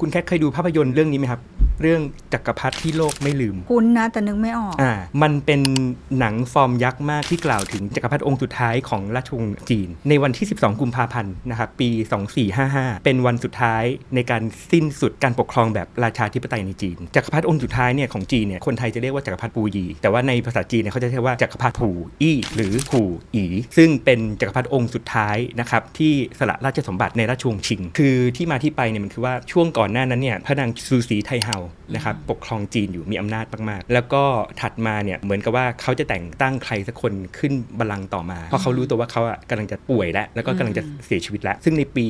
คุณแค่เคยดูภาพยนตร์เรื่องนี้ไหมครับ เรื่องจักรพรรดิที่โลกไม่ลืม คุ้นนะแต่นึกไม่ออก อ่า มันเป็นหนังฟอร์มยักษ์มากที่กล่าวถึงจักรพรรดิองค์สุดท้ายของราชวงศ์จีน ในวันที่ 12 กุมภาพันธ์นะครับปี 2455 เป็นวันสุดท้ายในการสิ้นสุดการปกครองแบบราชาธิปไตยในจีน จักรพรรดิองค์สุดท้ายเนี่ยของจีนเนี่ยคนไทยจะเรียกว่าจักรพรรดิปูยี แต่ว่าในภาษาจีนเนี่ยเขาจะเรียกว่าจักรพรรดิผู่อี้หรือผู่อีซึ่งเป็นจักรพรรดิองค์สุดท้ายนะครับที่สละราชสมบัติในราชวงศ์ชิง คือที่มาที่ไปเนี่ยมันคือว่าช่วงก่อนหน้านั้นเนี่ยพระนางซูสีไทเฮานะครับปกครองจีนอยู่มีอำนาจมากๆ แล้วก็ถัดมาเนี่ยเหมือนกับว่าเขาจะแต่งตั้งใครสักคนขึ้นบัลลังก์ต่อมา เพราะเขารู้ตัวว่าเขาอะกำลังจะป่วยแล้ว แล้วก็กำลังจะเสียชีวิตแล้ว ซึ่งในปี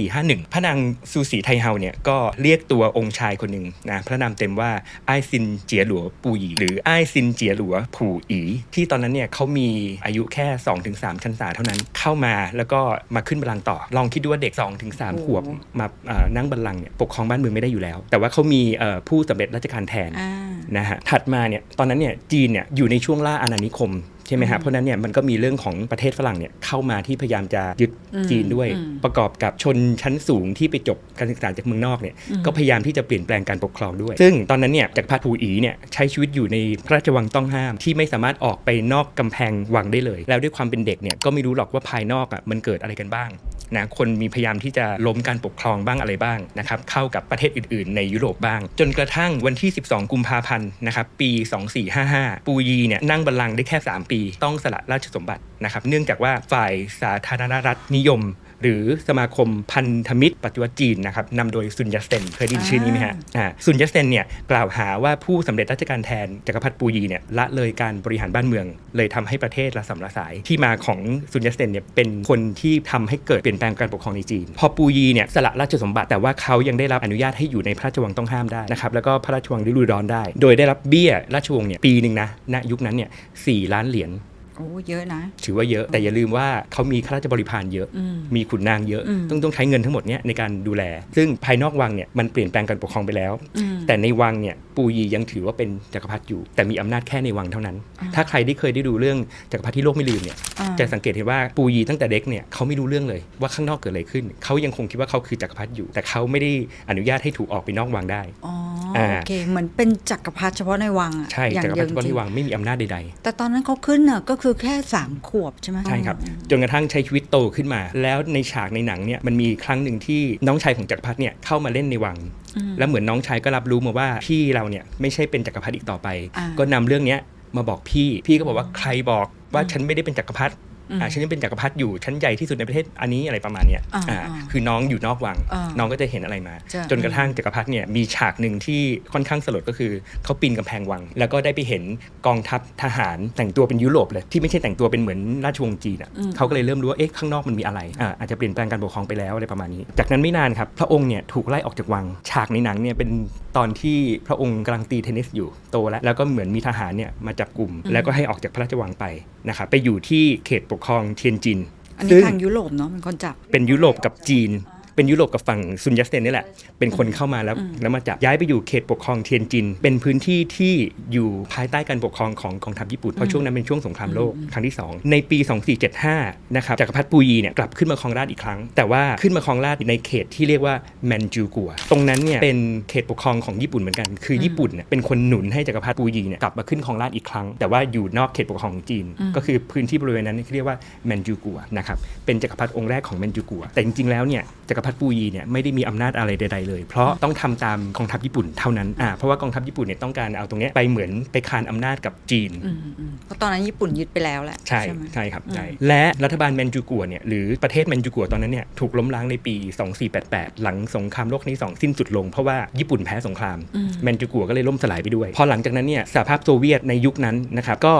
2451 พระนางซูสีไทเฮาเนี่ยก็เรียกตัวองค์ชายคนหนึ่งนะพระนามเต็มว่าไอ้ซินเจียหลัวปูหยีหรือไอ้ซินเจียหลัวผู่อีที่ตอนนั้นเนี่ยเขามีอายุแค่ 2-3 ชั้นศาเท่านั้นเข้ามาแล้วก็มาขึ้นบัลลังก์ต่อ ลองคิดดูว่าเด็ก 2-3 ขวบมาเอ่อนั่งบัลลังก์เนี่ยปกครองบ้านเมืองไม่ได้อยู่แล้ว แต่ว่าเขามีเอ่อผู้สำเร็จราชการแทนอ่านะฮะถัดมาเนี่ยตอนนั้นเนี่ยจีนเนี่ยอยู่ในช่วงล่าอาณานิคมใช่ไหมฮะเพราะฉะนั้นเนี่ยมันก็มีเรื่องของประเทศฝรั่งเนี่ยเข้ามาที่พยายามจะยึดจีนด้วยอืมประกอบกับชนชั้นสูงที่ไปจบการศึกษาจากเมืองนอกเนี่ยก็พยายามที่จะเปลี่ยนแปลงการปกครองด้วย ซึ่งตอนนั้นเนี่ยจักรพรรดิผูอีเนี่ยใช้ชีวิตอยู่ในพระราชวังต้องห้าม ที่ไม่สามารถออกไปนอกกำแพงวังได้เลย แล้วด้วยความเป็นเด็กเนี่ยก็ไม่รู้หรอกว่าภายนอกอะมันเกิดอะไรกันบ้าง นะคนมีพยายามที่จะล้มการปกครองบ้างอะไรบ้างนะครับเข้ากับประเทศอื่น ๆ ในยุโรปบ้าง จนกระทั่งวันที่ 12 กุมภาพันธ์นะครับปี 2455 ปูยีเนี่ยนั่งบัลลังก์ได้แค่ 3 ปี ต้องสละราชสมบัตินะครับเนื่องจากว่าฝ่ายสาธารณรัฐนิยม หรือสมาคมพันธมิตรปฏิวัติจีนนะครับนำโดยซุนยัตเซนเคยได้ยินชื่อนี้ไหมฮะอ่าซุนยัตเซนเนี่ยกล่าวหาว่าผู้สำเร็จราชการแทนจักรพรรดิปูยีเนี่ยละเลยการบริหารบ้านเมือง เลยทำให้ประเทศระสำระสายที่มาของซุนยัตเซนเนี่ยเป็นคนที่ทำให้เกิดเปลี่ยนแปลงการปกครองในจีน พอปูยีเนี่ยสละราชสมบัติแต่ว่าเขายังได้รับอนุญาตให้อยู่ในพระราชวังต้องห้ามได้นะครับแล้วก็พระราชวังฤดูร้อนได้ โดยได้รับเบี้ยราชวงศ์เนี่ยปีหนึ่งนะณยุคนั้นเนี่ยสี่ล้านเหรียญ โอ้เยอะนะ ถือว่าเยอะแต่อย่าลืมว่าเขามีข้าราชบริพารเยอะอืมมีขุนนางเยอะอืมต้องต้องใช้เงินทั้งหมดเนี้ยในการดูแล ซึ่งภายนอกวังเนี่ยมันเปลี่ยนแปลงการปกครองไปแล้วอืมแต่ในวังเนี่ยปูยียังถือว่าเป็นจักรพรรดิอยู่ แต่มีอำนาจแค่ในวังเท่านั้นอ่าถ้าใครได้เคยได้ดูเรื่องจักรพรรดิที่โลกไม่ลืมเนี่ยอ่าจะสังเกตเห็นว่าปูยีตั้งแต่เด็กเนี่ยเขาไม่รู้เรื่องเลยว่าข้างนอกเกิดอะไรขึ้นเขายังคงคิดว่าเขาคือจักรพรรดิอยู่ แต่เขาไม่ได้อนุญาตให้ถูกออกไปนอกวังได้อ๋ออาโอเคเหมือนเป็นจักรพรรดิเฉพาะในวังอะใช่อย่างจักรพเดีรยรวดิจที่ริงวังไม่มีอำนาจใดๆๆแต่ตอนนั้นเขาขึ้นน่ะก็คือแค่สามขวบใช่ไหมใช่ครับ จนกระทั่งใช้ชีวิตโตขึ้นมา แล้วในฉากในหนังเนี่ยมันมีครั้งหนึ่งที่น้องชายของจักรพรรดิเนี่ยเข้ามาเล่นในวังอืมแล้วเหมือนน้องชายก็รับรู้มาว่าพี่เราเนี่ยไม่ใช่เป็นจักรพรรดิอีกต่อไปอ่าก็นำเรื่องเนี้ยมาบอกพี่ พี่ก็บอกว่าใครบอกว่าฉันไม่ได้เป็นจักรพรรดิ อืมอ่าฉันยังเป็นจักรพรรดิอยู่ฉันใหญ่ที่สุดในประเทศอันนี้อะไรประมาณเนี้ยอ่าอ่าอ่าคือน้องอยู่นอกวังอ่าน้องก็จะเห็นอะไรมาจะจนกระทั่งจักรพรรดิเนี่ยมีฉากหนึ่งที่ค่อนข้างสลดก็คือเขาปีนกำแพงวัง แล้วก็ได้ไปเห็นกองทัพทหารแต่งตัวเป็นยุโรปเลยที่ไม่ใช่แต่งตัวเป็นเหมือนราชวงศ์จีนอะอืมเขาก็เลยเริ่มรู้ว่าเอ๊ะข้างนอกมันมีอะไรอ่าอาจจะเปลี่ยนแปลงการปกครองไปแล้วอะไรประมาณนี้ จากนั้นไม่นานครับพระองค์เนี่ยถูกไล่ออกจากวัง ฉากในหนังเนี่ยเป็นตอนที่พระองค์กำลังตีเทนนิสอยู่โตแล้วแล้วก็เหมือนมีทหารเนี่ยมาจับกลุ่มแล้วก็ให้ออกจากพระราชวังไปนะครับไปอยู่ที่เขตปกครองเทียนจิน อันนี้ทางยุโรปเนาะเป็นคนจับ เป็นยุโรปกับจีน เป็นยุโรปกับฝั่งซุนยัตเซนนี่แหละ เป็นคนเข้ามาแล้วแล้วมาจับย้ายไปอยู่เขตปกครองเทียนจิน เป็นพื้นที่ที่อยู่ภายใต้การปกครองของกองทัพญี่ปุ่นเพราะช่วงนั้นเป็นช่วงสงครามโลกครั้งที่ 2 ในปี 2475 นะครับจักรพรรดิปูยีเนี่ยกลับขึ้นมาครองราชย์อีกครั้ง แต่ว่าขึ้นมาครองราชย์ในเขตที่เรียกว่าแมนจูกัวตรงนั้นเนี่ยเป็นเขตปกครองของญี่ปุ่นเหมือนกัน คือญี่ปุ่นเนี่ยเป็นคนหนุนให้จักรพรรดิปูยีเนี่ยกลับมาขึ้นครองราชย์อีกครั้ง แต่ว่าอยู่นอกเขตปกครองของจีน ก็คือพื้นที่บริเวณนั้นเรียกว่าแมนจูกัวนะครับเป็นจักรพรรดิองค์แรกของแมนจูกัวแต่จริงๆแล้วเนี่ยจักรพรรดิปูยีเนี่ยไม่ได้มีอำนาจอะไรใดๆเลย เพราะต้องทำตามกองทัพญี่ปุ่นเท่านั้นอ่าเพราะว่ากองทัพญี่ปุ่นเนี่ยต้องการเอาตรงเนี้ยไปเหมือนไปคานอำนาจกับจีนอืมอืมเพราะตอนนั้นญี่ปุ่นยึดไปแล้วแหละใช่ไหมใช่ครับใช่และรัฐบาลแมนจูกัวเนี่ยหรือประเทศแมนจูกัวตอนนั้นเนี่ยถูกล้มล้างในปี 2488 หลังสงครามโลกครั้งที่สองสิ้นสุดลง เพราะว่าญี่ปุ่นแพ้สงครามอืมแมนจูกัวก็เลยล่มสลายไปด้วย พอหลังจากนั้นเนี่ยสหภาพโซเวียตในยุคนั้นนะครับก็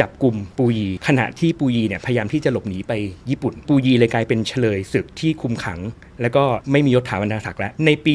จับกลุ่มปูยี ขณะที่ปูยีเนี่ยพยายามที่จะหลบหนีไปญี่ปุ่น ปูยีเลยกลายเป็นเฉลยศึกที่คุมขัง แล้วก็ไม่มียศถาบรรดาศักดิ์แล้ว ในปี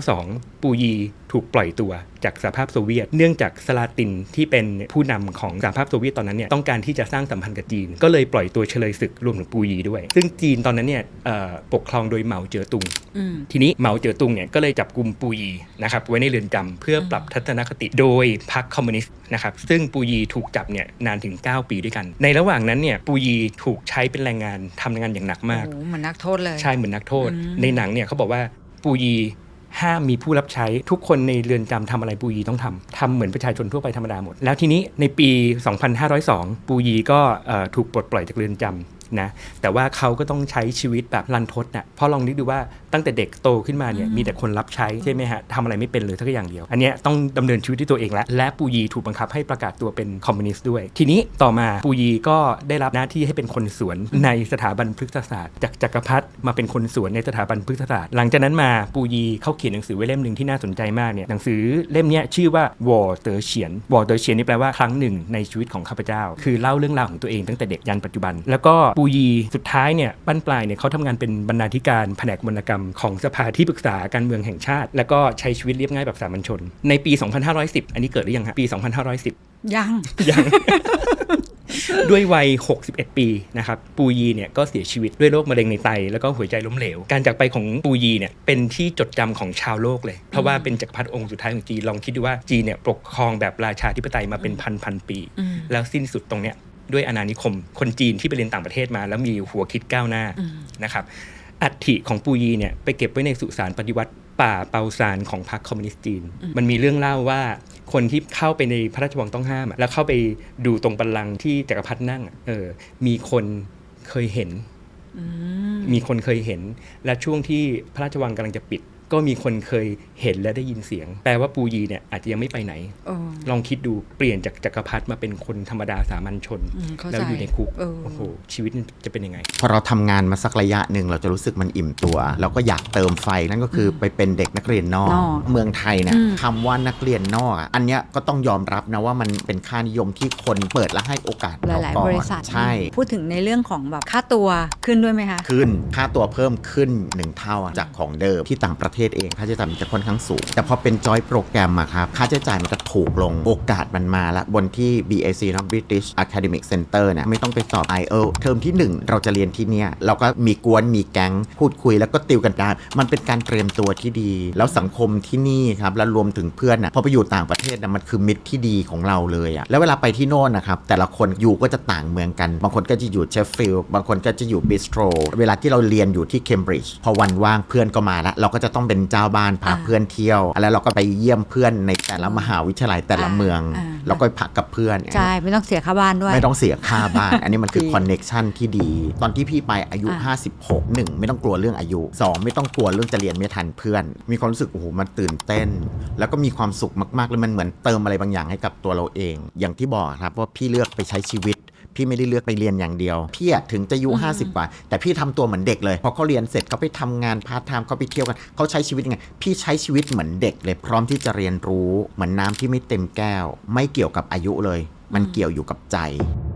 2492 ปูยีถูกปล่อยตัวจากสหภาพโซเวียต เนื่องจากสลาตินที่เป็นผู้นำของสหภาพโซเวียตตอนนั้นเนี่ยต้องการที่จะสร้างสัมพันธ์กับจีน ก็เลยปล่อยตัวเฉลยศึกรวมถึงปูยีด้วย ซึ่งจีนตอนนั้นเนี่ยเอ่อปกครองโดยเหมาเจ๋อตุงอืมทีนี้เหมาเจ๋อตุงเนี่ยก็เลยจับกลุ่มปูยีนะครับไว้ในเรือนจำเพื่อปรับทัศนคติโดยพรรคคอมมิวนิสต์นะครับซึ่งปูยีถูกจับเนี่ยนานถึง 9 ปีด้วยกัน ในระหว่างนั้นเนี่ยปูยีถูกใช้เป็นแรงงานทำงานอย่างหนักมากโอ้โหเหมือนนักโทษเลยใช่เหมือนนักโทษอืมในหนังเนี่ยเขาบอกว่าปูยีห้ามมีผู้รับใช้ทุกคนในเรือนจำทำอะไรปูยีต้องทำทำเหมือนประชาชนทั่วไปธรรมดาหมด แล้วทีนี้ในปี 2502 ปูยีก็ถูกปลดปล่อยจากเรือนจำนะแต่ว่าเขาก็ต้องใช้ชีวิตแบบรันทดนะ่ะเพราะลองนึกดูว่า ตั้งแต่เด็กโตขึ้นมาเนี่ยมีแต่คนรับใช้ใช่ไหมฮะทำอะไรไม่เป็นเลยสักอย่างเดียว อันเนี้ยต้องดำเนินชีวิตด้วยตัวเองแล้วและปูยีถูกบังคับให้ประกาศตัวเป็นคอมมิวนิสต์ด้วย ทีนี้ต่อมาปูยีก็ได้รับหน้าที่ให้เป็นคนสวนในสถาบันพฤกษศาสตร์ จากจักรพรรดิมาเป็นคนสวนในสถาบันพฤกษศาสตร์ หลังจากนั้นมาปูยีเขาเขียนหนังสือไว้เล่มหนึ่งที่น่าสนใจมากเนี่ยหนังสือเล่มเนี้ยชื่อว่าวอเตอร์เฉียนวอเตอร์เฉียนนี่แปลว่าครั้งหนึ่งในชีวิตของข้าพเจ้า คือเล่าเรื่องราวของตัวเองตั้งแต่เด็กยันปัจจุบัน แล้วก็ปูยีสุดท้ายเนี่ยปั้นปลายเนี่ยเขาทำงานเป็นบรรณาธิการแผนกวรรณกรรมของสภาที่ปรึกษาการเมืองแห่งชาติ แล้วก็ใช้ชีวิตเรียบง่ายแบบสามัญชน ในปี 2510 อันนี้เกิดหรือยังฮะปี 2510 ยังยัง ด้วยวัย 61 ปีนะครับปูยีเนี่ยก็เสียชีวิตด้วยโรคมะเร็งในไต แล้วก็หัวใจล้มเหลว การจากไปของปูยีเนี่ยเป็นที่จดจำของชาวโลกเลย เพราะว่าเป็นจักรพรรดิองค์สุดท้ายของจีนลองคิดดูว่าจีนเนี่ยปกครองแบบราชาธิปไตยมาเป็นพันพันๆปีอืมแล้วสิ้นสุดตรงเนี้ยด้วยอาณานิคม คนจีนที่ไปเรียนต่างประเทศมา แล้วมีหัวคิดก้าวหน้าอืมนะครับ อัฐิของปูยีเนี่ยไปเก็บไว้ในสุสานปฏิวัติป่าเปาซานของพรรคคอมมิวนิสต์จีน มันมีเรื่องเล่าว่าคนที่เข้าไปในพระราชวังต้องห้ามอะแล้วเข้าไปดูตรงบัลลังก์ที่จักรพรรดินั่งอะเออมีคนเคยเห็นอืมมีคนเคยเห็น และช่วงที่พระราชวังกำลังจะปิด ก็มีคนเคยเห็นและได้ยินเสียง แปลว่าปูยีเนี่ยอาจจะยังไม่ไปไหนเออลองคิดดูเปลี่ยนจากจักรพรรดิมาเป็นคนธรรมดาสามัญชน อืมเข้าใจแล้วอยู่ในคุก เออ โอ้โห ชีวิตมันจะเป็นยังไง พอเราทำงานมาสักระยะหนึ่งเราจะรู้สึกมันอิ่มตัว เราก็อยากเติมไฟนั่นก็คือไปเป็นเด็กนักเรียนนอก นอกเมืองไทยเนี่ยอืม คำว่านักเรียนนอกอะอันเนี้ยก็ต้องยอมรับนะว่ามันเป็นค่านิยมที่คนเปิดและให้โอกาสหเราลาย ก่อๆ บนริษัทใช่ พูดถึงในเรื่องของแบบค่าตัวขึ้นด้วยไหมคะ ขึ้นค่าตัวเพิ่มขึ้น1เท่าจากของเดิมที่ต่างประเทศเองค่าใช้จ่ายมันจะค่อนข้างสูง แต่พอเป็นจอยโปรแกรมอะครับค่าใช้จ่ายมันจะถูกลงโอกาสมันมาละบนที่ BAC นะ British Academic Center นี่ยไม่ต้องไปสอบ IELTS เทอมที่ 1 เราจะเรียนที่เนี่ยเราก็มีกวนมีแก๊งพูดคุยแล้วก็ติวกันได้มันเป็นการเตรียมตัวที่ดี แล้วสังคมที่นี่ครับแล้วรวมถึงเพื่อนนะพอไปอยู่ต่างประเทศนะมันคือมิตรที่ดีของเราเลยอะแล้วเวลาไปที่โน่นนะครับแต่ละคนอยู่ก็จะต่างเมืองกัน บางคนก็จะอยู่เชฟฟิลด์บางคนก็จะอยู่บิสโตรเวลาที่เราเรียนอยู่ที่เคมบริดจ์พอวันว่างเพื่อนก็มาแล้วเราก็จะต้องเป็นเจ้าบ้านพาอ่าเพื่อนเที่ยว แล้วเราก็ไปเยี่ยมเพื่อนในแต่ละมหาวิทยาลัยแต่ละอ่าเมืองอ่าเราก็ไปพักกับเพื่อน ใช่ ไม่ต้องเสียค่าบ้านด้วย ไม่ต้องเสียค่าบ้าน อันนี้มันคือดีคอนเน็ชันที่ดี ตอนที่พี่ไปอายุอะ56 1 ไม่ต้องกลัวเรื่องอายุ 2 ไม่ต้องกลัวเรื่องจะเรียนไม่ทันเพื่อน มีความรู้สึกโอ้โหมันตื่นเต้น แล้วก็มีความสุขมากๆเลยมันเหมือนเติมอะไรบางอย่างให้กับตัวเราเอง อย่างที่บอกครับว่าพี่เลือกไปใช้ชีวิต พี่ไม่ได้เลือกไปเรียนอย่างเดียว พี่อะถึงจะอายุ50กว่า แต่พี่ทำตัวเหมือนเด็กเลย พอเขาเรียนเสร็จเขาไปทำงานพาร์ทไทม์เขาไปเที่ยวกันเขาใช้ชีวิตยังไง พี่ใช้ชีวิตเหมือนเด็กเลย พร้อมที่จะเรียนรู้เหมือนน้ำที่ไม่เต็มแก้ว ไม่เกี่ยวกับอายุเลย มันเกี่ยวอยู่กับใจอ